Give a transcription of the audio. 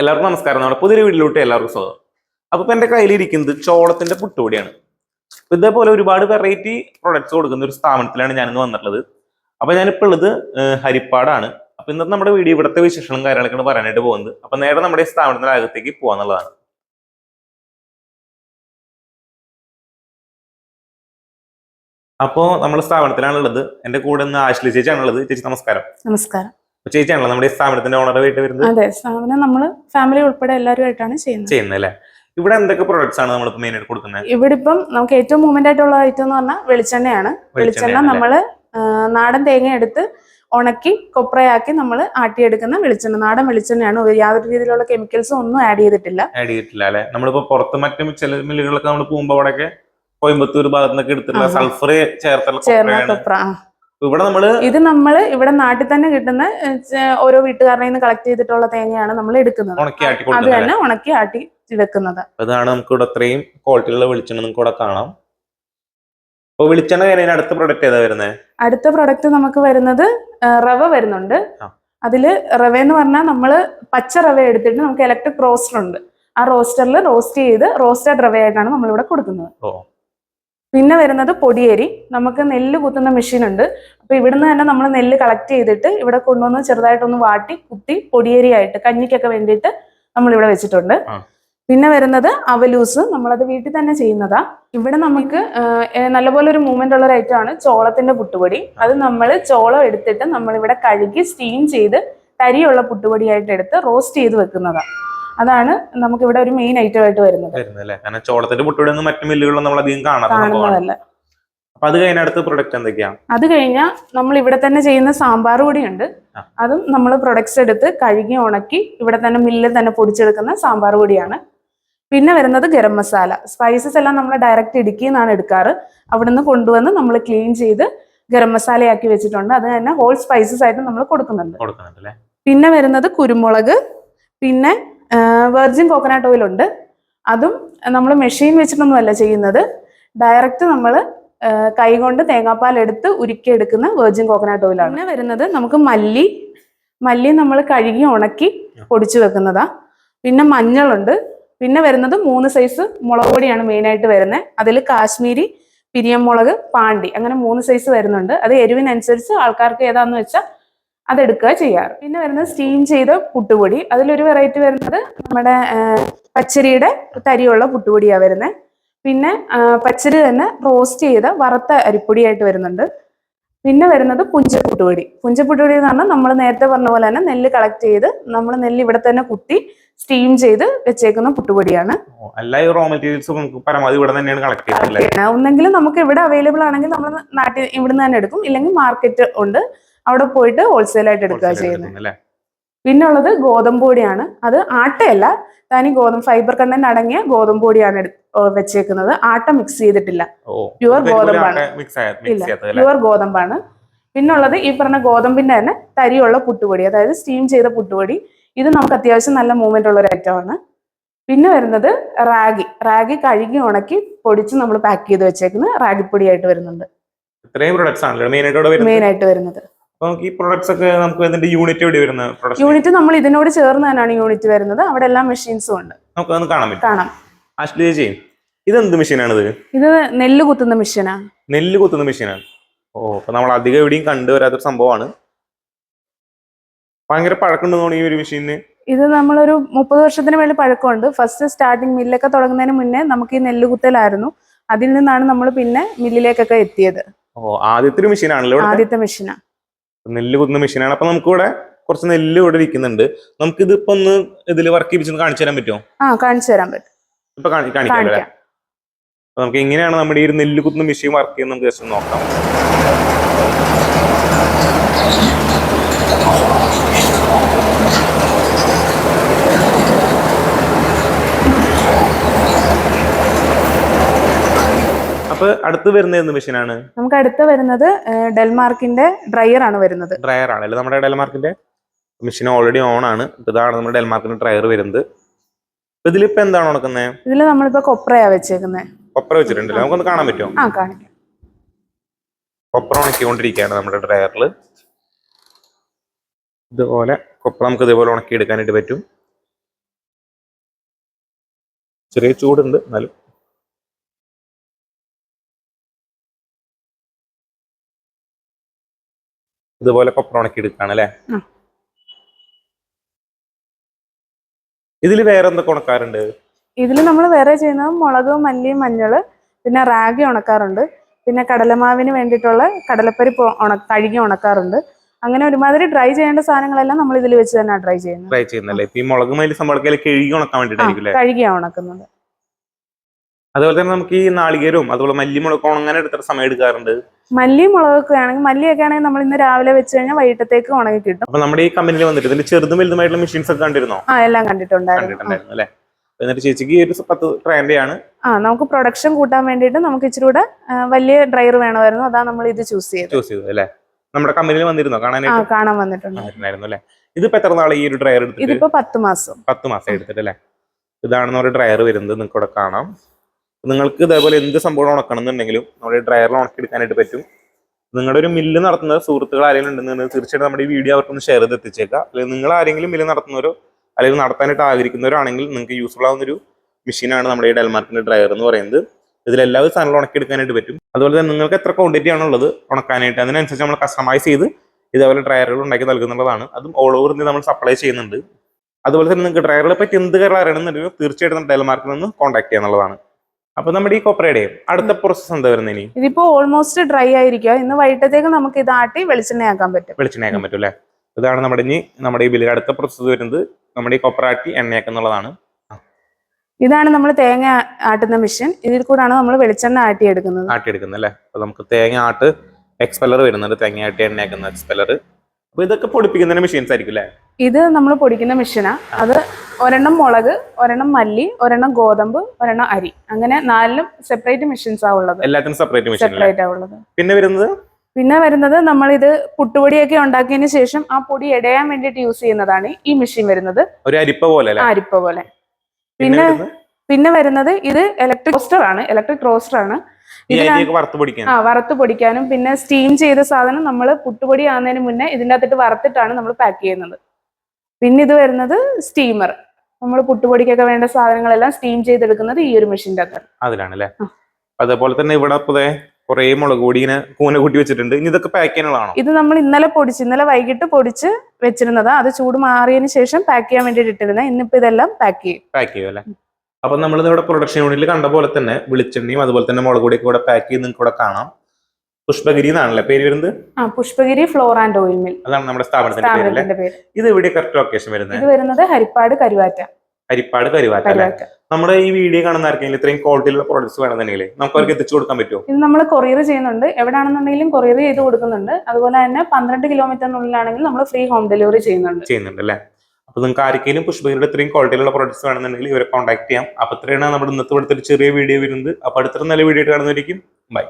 എല്ലാവർക്കും നമസ്കാരം. നമ്മുടെ പുതിയൊരു വീട്ടിലോട്ട് എല്ലാവർക്കും സ്വാഗതം. അപ്പോൾ ഇപ്പൊ എന്റെ കയ്യിലിരിക്കുന്നത് ചോളത്തിന്റെ പുട്ടുപൊടിയാണ്. അപ്പോൾ ഇതേപോലെ ഒരുപാട് വെറൈറ്റി പ്രൊഡക്ട്സ് കൊടുക്കുന്ന ഒരു സ്ഥാപനത്തിലാണ് ഞാനിന്ന് വന്നിട്ടുള്ളത്. അപ്പോൾ ഞാനിപ്പോൾ ഉള്ളത് ഹരിപ്പാടാണ്. അപ്പോൾ ഇന്നത്തെ നമ്മുടെ വീഡിയോ ഇവിടുത്തെ വിശേഷങ്ങളും കാര്യങ്ങളൊക്കെയാണ് പറയാനായിട്ട് പോകുന്നത്. അപ്പൊ നേരെ നമ്മുടെ ഈ സ്ഥാപനത്തിന്റെ അകത്തേക്ക് പോകാന്നുള്ളതാണ് അപ്പോൾ നമ്മുടെ സ്ഥാപനത്തിലാണുള്ളത്. എന്റെ കൂടെ ഇന്ന് ആശ്ലി ചേച്ചിയാണുള്ളത്. ചേച്ചി നമസ്കാരം. നമസ്കാരം. ചേച്ചിയാണല്ലോ നമ്മുടെ ഈ സ്ഥാപനത്തിന്റെ ഓണർ വീട്ടിൽ വരുന്നത്? അതെ സ്ഥാപനം നമ്മൾ ഫാമിലി ഉൾപ്പെടെ എല്ലാവരുമായിട്ടാണ് ചെയ്യുന്നത്. ചെയ്യുന്നത് അല്ലേ ഇവിടെ എന്തൊക്കെ പ്രൊഡക്ട്സ് ആണ് നമ്മൾ മെയിൻ ആയിട്ട് കൊടുക്കുന്നത്? ഇവിടെ ഇപ്പം നമുക്ക് ഏറ്റവും മൂവ്മെന്റ് ആയിട്ടുള്ള ഐറ്റം എന്ന് പറഞ്ഞാൽ വെളിച്ചെണ്ണയാണ്. വെളിച്ചെണ്ണ നമ്മൾ നമ്മൾ നാടൻ തേങ്ങ എടുത്ത് ഉണക്കി കൊപ്രയാക്കി നമ്മൾ ആട്ടിയെടുക്കുന്ന വെളിച്ചെണ്ണ. നാടൻ വെളിച്ചെണ്ണയാണ്. യാതൊരു രീതിയിലുള്ള കെമിക്കൽസും ഒന്നും ആഡ് ചെയ്തിട്ടില്ല. ആഡ് ചെയ്തിട്ടില്ല അല്ലെ? നമ്മളിപ്പോ പുറത്ത് മറ്റു ചില മില്ലുകളൊക്കെ നമ്മൾ പോകുമ്പോ അവിടെയൊക്കെ കോയമ്പത്തൂർ ഭാഗത്തുനിന്നൊക്കെ എടുത്തിട്ടുള്ള. സൾഫർ ചേർത്തുള്ള കൊപ്രയാണ്. ഇവിടെ നമ്മൾ ഇത് നമ്മൾ ഇവിടെ നാട്ടിൽ തന്നെ കിട്ടുന്ന ഓരോ വീട്ടുകാരുടെ നിന്ന് കളക്ട് ചെയ്തിട്ടുള്ള തേങ്ങയാണ് നമ്മൾ എടുക്കുന്നത്. അത് തന്നെ ഉണക്കി ആട്ടി വെക്കുന്നത്. അതാണ് നമുക്ക് ഇവിടെ അത്രയും ക്വാളിറ്റിയുള്ള വെളിച്ചെണ്ണ നമുക്ക് ഇവിടെ കാണാം. അപ്പൊ വെളിച്ചെണ്ണ അടുത്ത പ്രൊഡക്റ്റ് ഏതാ വരുന്നത് അടുത്ത പ്രൊഡക്റ്റ് നമുക്ക് വരുന്നത് റവ വരുന്നുണ്ട്. അതിൽ റവ എന്ന് പറഞ്ഞാൽ നമ്മൾ പച്ച റവ എടുത്തിട്ട് നമുക്ക് ഇലക്ട്രിക് റോസ്റ്റർ ഉണ്ട്. ആ റോസ്റ്ററിൽ റോസ്റ്റ് ചെയ്ത് റോസ്റ്റഡ് റവയായിട്ടാണ് നമ്മളിവിടെ കൊടുക്കുന്നത്. ഓ. പിന്നെ വരുന്നത് പൊടിയേരി. നമുക്ക് നെല്ല് കുത്തുന്ന മെഷീൻ ഉണ്ട്. അപ്പൊ ഇവിടുന്ന് തന്നെ നമ്മൾ നെല്ല് കളക്ട് ചെയ്തിട്ട് ഇവിടെ കൊണ്ടുവന്ന് ചെറുതായിട്ടൊന്ന് വാട്ടി കുത്തി പൊടിയേരിയായിട്ട് കഞ്ഞിക്കൊക്കെ വേണ്ടിയിട്ട് നമ്മൾ ഇവിടെ വെച്ചിട്ടുണ്ട് പിന്നെ വരുന്നത് അവലൂസ്. നമ്മളത് വീട്ടിൽ തന്നെ ചെയ്യുന്നതാ. ഇവിടെ നമുക്ക് നല്ലപോലെ ഒരു മൂവ്മെന്റ് ഉള്ള ഒരു ഐറ്റം ആണ് ചോളത്തിന്റെ പുട്ടുപൊടി. അത് നമ്മൾ ചോളം എടുത്തിട്ട് നമ്മൾ ഇവിടെ കഴുകി സ്റ്റീം ചെയ്ത് തരിയുള്ള പുട്ടുപൊടിയായിട്ട് എടുത്ത് റോസ്റ്റ് ചെയ്ത് വെക്കുന്നതാ. അതാണ് നമുക്ക് ഇവിടെ ഒരു മെയിൻ ഐറ്റം ആയിട്ട് വരുന്നത്. ചോളത്തിന്റെ ഒന്നും മറ്റു മില്ലുകളിലും നമ്മൾ അധികം കാണാറില്ല അപ്പൊ അത് കഴിഞ്ഞ അടുത്ത പ്രൊഡക്റ്റ് എന്തൊക്കെയാ? അത് കഴിഞ്ഞാൽ നമ്മൾ ഇവിടെ തന്നെ ചെയ്യുന്ന സാമ്പാർ പൊടിയുണ്ട്. അതും നമ്മൾ പ്രൊഡക്ട്സ് എടുത്ത് കഴുകി ഉണക്കി ഇവിടെ തന്നെ മില്ലിൽ തന്നെ പൊടിച്ചെടുക്കുന്ന സാമ്പാർ പൊടിയാണ്. പിന്നെ വരുന്നത് ഗരം മസാല. സ്പൈസസ് എല്ലാം നമ്മൾ ഡയറക്റ്റ് ഇടുക്കിയിൽ നിന്നാണ് എടുക്കാറ്. അവിടുന്ന് കൊണ്ടുവന്ന് നമ്മൾ ക്ലീൻ ചെയ്ത് ഗരം മസാലയാക്കി വെച്ചിട്ടുണ്ട്. അത് തന്നെ ഹോൾ സ്പൈസസ് ആയിട്ട് നമ്മൾ കൊടുക്കുന്നുണ്ട്. പിന്നെ വരുന്നത് കുരുമുളക് പിന്നെ വെർജിൻ കോക്കനട്ട് ഓയിൽ ഉണ്ട്. അതും നമ്മൾ മെഷീൻ വെച്ചിട്ടൊന്നുമല്ല ചെയ്യുന്നത്. ഡയറക്റ്റ് നമ്മൾ കൈകൊണ്ട് തേങ്ങാപ്പാൽ എടുത്ത് ഉരുക്കിയെടുക്കുന്ന വെർജിൻ കോക്കനട്ട് ഓയിലാണ് പിന്നെ വരുന്നത് നമുക്ക് മല്ലി. മല്ലി നമ്മൾ കഴുകി ഉണക്കി പൊടിച്ചു വെക്കുന്നതാ. പിന്നെ മഞ്ഞളുണ്ട്. പിന്നെ വരുന്നത് മൂന്ന് സൈസ് മുളക് പൊടിയാണ് മെയിനായിട്ട് വരുന്നത്. അതിൽ കാശ്മീരി പിരിയമുളക് പാണ്ടി അങ്ങനെ മൂന്ന് സൈസ് വരുന്നുണ്ട്. അത് എരിവിനനുസരിച്ച് ആൾക്കാർക്ക് ഏതാന്ന് വെച്ചാൽ അതെടുക്കുക ചെയ്യാറ്. പിന്നെ വരുന്നത് സ്റ്റീം ചെയ്ത പുട്ടുപൊടി. അതിലൊരു വെറൈറ്റി വരുന്നത് നമ്മുടെ പച്ചരിയുടെ തരിയുള്ള പുട്ടുപൊടിയാണ് വരുന്നത്. പിന്നെ പച്ചരി തന്നെ റോസ്റ്റ് ചെയ്ത വറുത്ത അരിപ്പൊടിയായിട്ട് വരുന്നുണ്ട്. പിന്നെ വരുന്നത് പുഞ്ചപ്പുട്ടുപൊടി. പുഞ്ചപ്പുട്ടുപൊടി എന്ന് പറഞ്ഞാൽ നമ്മൾ നേരത്തെ പറഞ്ഞ പോലെ തന്നെ നെല്ല് കളക്ട് ചെയ്ത് നമ്മൾ നെല്ല് ഇവിടെ തന്നെ കുത്തി സ്റ്റീം ചെയ്ത് വെച്ചേക്കുന്ന പുട്ടുപൊടിയാണ്. ഒന്നെങ്കിലും എല്ലാ റോ മെറ്റീരിയൽസും നമുക്ക് പരമാവധി ഇവിടെ തന്നെയാണ് കളക്ട് ചെയ്യുന്നത് അല്ലേ? ഒന്നെങ്കിൽ നമുക്ക് ഇവിടെ അവൈലബിൾ ആണെങ്കിൽ നമ്മൾ നാട്ടിൽ ഇവിടുന്ന് തന്നെ എടുക്കും. ഇല്ലെങ്കിൽ മാർക്കറ്റ് ഉണ്ട്. അവിടെ പോയിട്ട് ഹോൾസെയിൽ ആയിട്ട് എടുക്കുക ചെയ്യുന്നത് പിന്നെ ഉള്ളത് ഗോതമ്പ് പൊടിയാണ്. അത് ആട്ടയല്ല തനി ഗോതമ്പ് ഫൈബർ കണ്ടന്റ് അടങ്ങിയ ഗോതമ്പ് പൊടിയാണ് വെച്ചേക്കുന്നത്. ആട്ട മിക്സ് ചെയ്തിട്ടില്ല. പ്യുവർ ഗോതമ്പാണ്. ഇല്ല പ്യുവർ ഗോതമ്പാണ്. പിന്നുള്ളത് ഈ പറഞ്ഞ ഗോതമ്പിന്റെ തന്നെ തരിയുള്ള പുട്ടുപൊടി അതായത് സ്റ്റീം ചെയ്ത പുട്ടുപൊടി. ഇത് നമുക്ക് അത്യാവശ്യം നല്ല മൂവ്മെന്റ് ഉള്ള ഒരു ഐറ്റം ആണ്. പിന്നെ വരുന്നത് റാഗി. റാഗി കഴുകി ഉണക്കി പൊടിച്ച് നമ്മൾ പാക്ക് ചെയ്ത് വെച്ചേക്കുന്ന റാഗിപ്പൊടിയായിട്ട് വരുന്നുണ്ട്. ഇത്രയും പ്രൊഡക്ട്സ് ആണല്ലോ മെയിൻ ആയിട്ട് വരുന്നത്. നമുക്ക് ഈ പ്രൊഡക്ട്സ് ഒക്കെ നമുക്ക് ഇതിന്റെ യൂണിറ്റ് എവിടെ വരുന്ന യൂണിറ്റ് നമ്മൾ ഇതിനോട് ചേർന്ന് തന്നെയാണ് യൂണിറ്റ് വരുന്നത്. അവിടെ എല്ലാ മെഷീൻസും ഉണ്ട്. നമുക്ക് അതൊന്ന് കാണാൻ പറ്റും. കാണാം. ആഷ്ലി ചേച്ചി ഇതെന്ത് മെഷീനാണിത് ഇത് നെല്ല് കുത്തുന്ന മെഷീനാ നെല്ല് കുത്തുന്ന മെഷീനാണ് ഓ അപ്പൊ നമ്മൾ അധികം എവിടെയും കണ്ടുവരാത്തൊരു സംഭവമാണ്. ഭയങ്കര പഴക്കമുണ്ടെന്ന് ഈ ഒരു മെഷീനിന് ഇത് നമ്മളൊരു മുപ്പത് വർഷത്തിന് മേളിൽ പഴക്കമുണ്ട്. ഫസ്റ്റ് സ്റ്റാർട്ടിങ് മില്ലൊക്കെ തുടങ്ങുന്നതിന് മുന്നേ നമുക്ക് ഈ നെല്ല് കുത്തലായിരുന്നു. അതിൽ നിന്നാണ് നമ്മൾ പിന്നെ മില്ലിലേക്കൊക്കെ എത്തിയത്. ഓ ആദ്യത്തെ മെഷീനാണല്ലോ ആദ്യത്തെ മെഷീനാ നെല്ല് കുത്തുന്ന മെഷീനാണ്. അപ്പൊ നമുക്ക് ഇവിടെ കുറച്ച് നെല്ല് ഇവിടെ ഇരിക്കുന്നുണ്ട് നമുക്ക് ഇതിപ്പോ ഒന്ന് ഇതിൽ വർക്ക് ചെയ്യിപ്പിച്ചൊന്ന് കാണിച്ചു തരാൻ പറ്റുമോ? ആ കാണിച്ചു തരാൻ പറ്റും. ഇപ്പൊ കാണി- കാണിക്കാം അല്ലേ? നമുക്ക് എങ്ങനെയാണ് നമ്മുടെ ഈ ഒരു നെല്ല് കുത്തുന്ന മെഷീൻ വർക്ക് ചെയ്യുന്നത് നമുക്ക് ജസ്റ്റ് നോക്കാം. അപ്പൊ അടുത്ത് വരുന്ന എന്ത് മെഷീനാണ് നമുക്ക് അടുത്ത വരുന്നത് ഡെൽമാർക്കിന്റെ ഡ്രയർ ആണ് വരുന്നത്. ഡ്രയർ ആണ് അല്ലേ? നമ്മുടെ ഡെൽമാർക്കിന്റെ മെഷീൻ ഓൾറെഡി ഓൺ ആണ്. ഇതാണ് നമ്മുടെ ഡെൽമാർക്കിന്റെ ഡ്രയർ വരുന്നത്. ഇതിലിപ്പോ എന്താണ് ഉണക്കുന്നത് ഇതിൽ നമ്മളിപ്പോ കൊപ്രയാ വെച്ചേക്കുന്നത് കൊപ്ര വെച്ചിട്ടുണ്ടല്ലോ? നമുക്കൊന്ന് കാണാൻ പറ്റുമോ? ആ കാണിക്കാം കൊപ്ര ഉണക്കിക്കൊണ്ടിരിക്കുകയാണ് നമ്മുടെ ഡ്രയറിൽ ഇതുപോലെ കൊപ്ര നമുക്ക് ഇതേപോലെ ഉണക്കി എടുക്കാനായിട്ട് പറ്റും. ചെറിയ ചൂടുണ്ട് എന്നാലും ഇതുപോലെ കൊപ്രോണക്കി എടുക്കാണ് അല്ലേ. ഇതിൽ വേറെ എന്തൊക്കെ ഉണക്കാറുണ്ട്? ഇതിൽ നമ്മൾ വേറെ ചെയ്യുന്നത് മുളക് മല്ലി മഞ്ഞൾ പിന്നെ റാഗി ഉണക്കാറുണ്ട്. പിന്നെ കടലമാവിന് വേണ്ടിയിട്ടുള്ള കടലപ്പരി ഉണ കഴുകി ഉണക്കാറുണ്ട്. അങ്ങനെ ഒരുമാതിരി ഡ്രൈ ചെയ്യേണ്ട സാധനങ്ങളെല്ലാം നമ്മൾ ഇതിൽ വെച്ച് തന്നെ ഡ്രൈ ചെയ്യുന്നത്. ഡ്രൈ ചെയ്യുന്നല്ലേ ഈ മുളക് മല്ലി കഴുകി ഉണക്കാൻ ആ, കഴുകിയാണ് ഉണക്കുന്നത്. അതുപോലെ തന്നെ നമുക്ക് ഈ നാളികേരവും അതുപോലെ മല്ലിമുളക് ഉണങ്ങാൻ എടുത്ത സമയം എടുക്കാറുണ്ട്? മല്ലി മുളകൊക്കെ ആണെങ്കിൽ മല്ലിയൊക്കെ ആണെങ്കിൽ നമ്മൾ ഇന്ന് രാവിലെ വെച്ച് കഴിഞ്ഞാൽ വൈകിട്ടത്തേക്ക് ഉണങ്ങി കിട്ടും. അപ്പൊ നമ്മുടെ ഈ കമ്പനിയിൽ വന്നിട്ട് ഇതിന്റെ ചെറുതും വലുതുമായിട്ടുള്ള മെഷീൻസ് ഒക്കെ കണ്ടിരുന്നോ? ആ എല്ലാം കണ്ടിട്ടുണ്ടായിരുന്നു. കണ്ടിട്ടുണ്ടായിരുന്നു അല്ലേ? എന്നിട്ട് ചേച്ചിക്ക് ഈ ഒരു പത്ത് ട്രെൻഡ് ആണ്. ആ നമുക്ക് പ്രൊഡക്ഷൻ കൂട്ടാൻ വേണ്ടിയിട്ട് നമുക്ക് ഇച്ചിരി കൂടെ വലിയ ഡ്രയർ വേണമായിരുന്നു. അതാ നമ്മൾ ഇത് ചൂസ് ചെയ്തത്. ചൂസ് ചെയ്തത് അല്ലേ? നമ്മുടെ കമ്പനിയിൽ വന്നിരുന്നോ ആ കാണാനായിട്ട്? കാണാൻ വന്നിട്ടുണ്ട്. വന്നിട്ടുണ്ടായിരുന്നു അല്ലേ? ഇതിപ്പോ എത്ര നാളെ ഈ ഒരു ഡ്രയർ എടുത്തിട്ട്? ഇതിപ്പോ പത്ത് മാസം. പത്ത് മാസം എടുത്തിട്ട് അല്ലേ? ഇതാണ് നമ്മുടെ ഡ്രയർ വരുന്നത്. നിങ്ങൾക്ക് ഇവിടെ കാണാം. നിങ്ങൾക്ക് ഇതേപോലെ എന്ത് സംഭവം ഉണക്കണം എന്നുണ്ടെങ്കിലും നമ്മുടെ ഡ്രയറിൽ ഉണക്കിയെടുക്കാനായിട്ട് പറ്റും. നിങ്ങളുടെ ഒരു മില്ല് നടത്തുന്ന സുഹൃത്തുക്കൾ ആരെങ്കിലും ഉണ്ടെന്നുണ്ടെങ്കിൽ തീർച്ചയായിട്ടും നമ്മുടെ ഈ വീഡിയോ അവർക്കൊന്ന് ഷെയർ ചെയ്ത് എത്തിച്ചേക്കാം. അല്ലെങ്കിൽ നിങ്ങൾ ആരെങ്കിലും മില്ല് നടത്തുന്നവരോ അല്ലെങ്കിൽ നടത്താനായിട്ട് ആഗ്രഹിക്കുന്നവരാണെങ്കിൽ നിങ്ങൾക്ക് യൂസ്ഫുൾ ആവുന്ന ഒരു മെഷീനാണ് നമ്മുടെ ഈ ഡെൽമാർക്കിന്റെ ഡ്രയർ എന്ന് പറയുന്നത്. ഇതിൽ എല്ലാ സാധനങ്ങളും ഉണക്കിയെടുക്കാനായിട്ട് പറ്റും. അതുപോലെ തന്നെ നിങ്ങൾക്ക് എത്ര ക്വാണ്ടിറ്റി ആണുള്ളത് ഉണക്കാനായിട്ട് അതിനനുസരിച്ച് നമ്മൾ കസ്റ്റമൈസ് ചെയ്ത് ഇതേപോലെ ഡ്രയറുകൾ ഉണ്ടാക്കി നൽകുന്നുള്ളതാണ്. അതും ഓൾ ഓവർ ഇന്ത്യ നമ്മൾ സപ്ലൈ ചെയ്യുന്നുണ്ട്. അതുപോലെ തന്നെ നിങ്ങൾക്ക് ഡ്രയറുകളെ പറ്റി എന്ത് കാര്യം തീർച്ചയായിട്ടും ഡെൽമാർക്കിൽ നിന്ന് കോൺടാക്ട് ചെയ്യാന്നുള്ളതാണ്. അപ്പൊ നമ്മുടെ ഈ കൊപ്രയുടെ അടുത്ത പ്രോസസ് എന്താ വരുന്നത് ഇനി? ഇതിപ്പോ ഓൾമോസ്റ്റ് ഡ്രൈ ആയിരിക്കുക. ഇന്ന് വൈകിട്ടത്തേക്ക് നമുക്ക് ഇത് ആട്ടി വെളിച്ചെണ്ണയാക്കാൻ പറ്റും. വെളിച്ചെണ്ണയാക്കാൻ പറ്റും അല്ലേ? ഇതാണ് നമ്മുടെ ഇനി നമ്മുടെ ഈ ബില്ലിൽ അടുത്ത പ്രോസസ്സ് വരുന്നത്. നമ്മുടെ ഈ കൊപ്രാട്ടി എണ്ണയാക്കുന്നുള്ളതാണ് ഇതാണ് നമ്മൾ തേങ്ങ ആട്ടുന്ന മെഷീൻ ഇതിൽ കൂടാണ് നമ്മൾ വെളിച്ചെണ്ണ ആട്ടി ആട്ടിയെടുക്കുന്നത്. ആട്ടിയെടുക്കുന്നത് അല്ലേ? അപ്പൊ നമുക്ക് തേങ്ങ ആട്ട് എക്സ്പെല്ലർ വരുന്നുണ്ട്. തേങ്ങ ആട്ടി എണ്ണയാക്കുന്ന എക്സ്പെല്ലർ അപ്പൊ ഇതൊക്കെ പൊടിപ്പിക്കുന്ന മെഷീൻസ് ആയിരിക്കും അല്ലേ ഇത് നമ്മൾ പൊടിക്കുന്ന മെഷീനാ അത് ഒരെണ്ണം മുളക് ഒരെണ്ണം മല്ലി ഒരെണ്ണം ഗോതമ്പ് ഒരെണ്ണം അരി. അങ്ങനെ നാലിലും സെപ്പറേറ്റ് മെഷീൻസ് ആ ഉള്ളത്. എല്ലാത്തിനും സെപ്പറേറ്റ് മെഷീൻ സെപ്പറേറ്റ് ആ ഉള്ളത്. പിന്നെ വരുന്നത്? പിന്നെ വരുന്നത് നമ്മൾ ഇത് പുട്ടുപൊടിയൊക്കെ ഉണ്ടാക്കിയതിന് ശേഷം ആ പൊടി ഇടയാൻ വേണ്ടിട്ട് യൂസ് ചെയ്യുന്നതാണ് ഈ മെഷീൻ വരുന്നത്. ഒരു അരിപ്പ പോലെ അല്ലേ അരിപ്പ പോലെ. പിന്നെ പിന്നെ വരുന്നത്? ഇത് ഇലക്ട്രിക് റോസ്റ്റർ ആണ്. ഇലക്ട്രിക് റോസ്റ്റർ ആണ്. ആ വറുത്ത് പൊടിക്കാനും. പിന്നെ സ്റ്റീം ചെയ്ത സാധനം നമ്മൾ പുട്ടുപൊടി ആകുന്നതിന് മുന്നേ ഇതിന്റെ അകത്തിട്ട് വറുത്തിട്ടാണ് നമ്മൾ പാക്ക് ചെയ്യുന്നത്. പിന്നെ ഇത് വരുന്നത് സ്റ്റീമർ നമ്മൾ പുട്ടുപൊടിക്കൊക്കെ വേണ്ട സാധനങ്ങളെല്ലാം സ്റ്റീം ചെയ്തെടുക്കുന്നത് ഈ ഒരു മെഷീന്റെ അകത്താണ് അതിലാണ് അല്ലേ അതേപോലെ തന്നെ ഇവിടെ കുറെ മുളക് പൊടി ഇങ്ങനെ കൂന കൂട്ടി വെച്ചിട്ടുണ്ട്. ഇനി ഇതൊക്കെ പാക്ക് ചെയ്യാനുള്ളതാണോ? ഇത് നമ്മൾ ഇന്നലെ പൊടിച്ച് ഇന്നലെ വൈകിട്ട് പൊടിച്ച് വെച്ചിരുന്നതാ. അത് ചൂട് മാറിയതിന് ശേഷം പാക്ക് ചെയ്യാൻ വേണ്ടിയിട്ട് ഇട്ടിരുന്നത്. ഇന്നിപ്പോ ഇതെല്ലാം പാക്ക് ചെയ്യും. പാക്ക് ചെയ്യും അല്ലേ അപ്പൊ നമ്മൾ ഇവിടെ പ്രൊഡക്ഷൻ യൂണിറ്റിൽ കണ്ട പോലെ തന്നെ വെളിച്ചെണ്ണയും അതുപോലെ തന്നെ മുളക് പൊടിയൊക്കെ ഇവിടെ പാക്ക് ചെയ്ത് നിങ്ങൾക്ക് ഇവിടെ കാണാം. പുഷ്പഗിരി എന്നാണല്ലേ പേര് വരുന്നത്? ആ Pushpagiri flour and oil mill അതാണ് നമ്മുടെ സ്ഥാപനത്തിന്റെ പേര് ഇത് എവിടെ കറക്റ്റ് ലൊക്കേഷൻ വരുന്നത്? ഇത് വരുന്നത് ഹരിപ്പാട് കരുവാറ്റ. ഹരിപ്പാട് കരുവാറ്റ അല്ലേ? നമ്മുടെ ഈ വീഡിയോ കാണുന്ന ആർക്കെങ്കിലും ഇത്രയും ക്വാളിറ്റിയിലുള്ള പ്രോഡക്ട്സ് വേണമെന്നുണ്ടെങ്കിൽ നമുക്ക് അവർക്ക് എത്തിച്ചു കൊടുക്കാൻ പറ്റുമോ ഇത് നമ്മൾ കൊറിയർ ചെയ്യുന്നുണ്ട്. എവിടെയാണെന്നുണ്ടെങ്കിലും കൊറിയർ ചെയ്ത് കൊടുക്കുന്നുണ്ട്. അതുപോലെ തന്നെ പന്ത്രണ്ട് കിലോമീറ്ററിനുള്ളിലാണെങ്കിൽ നമ്മൾ ഫ്രീ ഹോം ഡെലിവറി ചെയ്യുന്നുണ്ട്. ചെയ്യുന്നുണ്ട് അല്ലേ? അപ്പൊ നിങ്ങൾക്ക് ആർക്കെങ്കിലും പുഷ്പകരുടെ ഇത്രയും ക്വാളിറ്റിയിലുള്ള പ്രോഡക്റ്റ്സ് വേണമെന്നുണ്ടെങ്കിൽ ഇവരെ കോൺടാക്ട് ചെയ്യാം. അപ്പൊ ഇത്രയാണ് നമ്മുടെ ഇന്നത്തെ ഇവിടുത്തെ ഒരു ചെറിയ വീഡിയോ വരുന്നത്. അപ്പോൾ അടുത്തൊരു നല്ല വീഡിയോ ആയിട്ട് കാണുന്നതായിരിക്കും ബൈ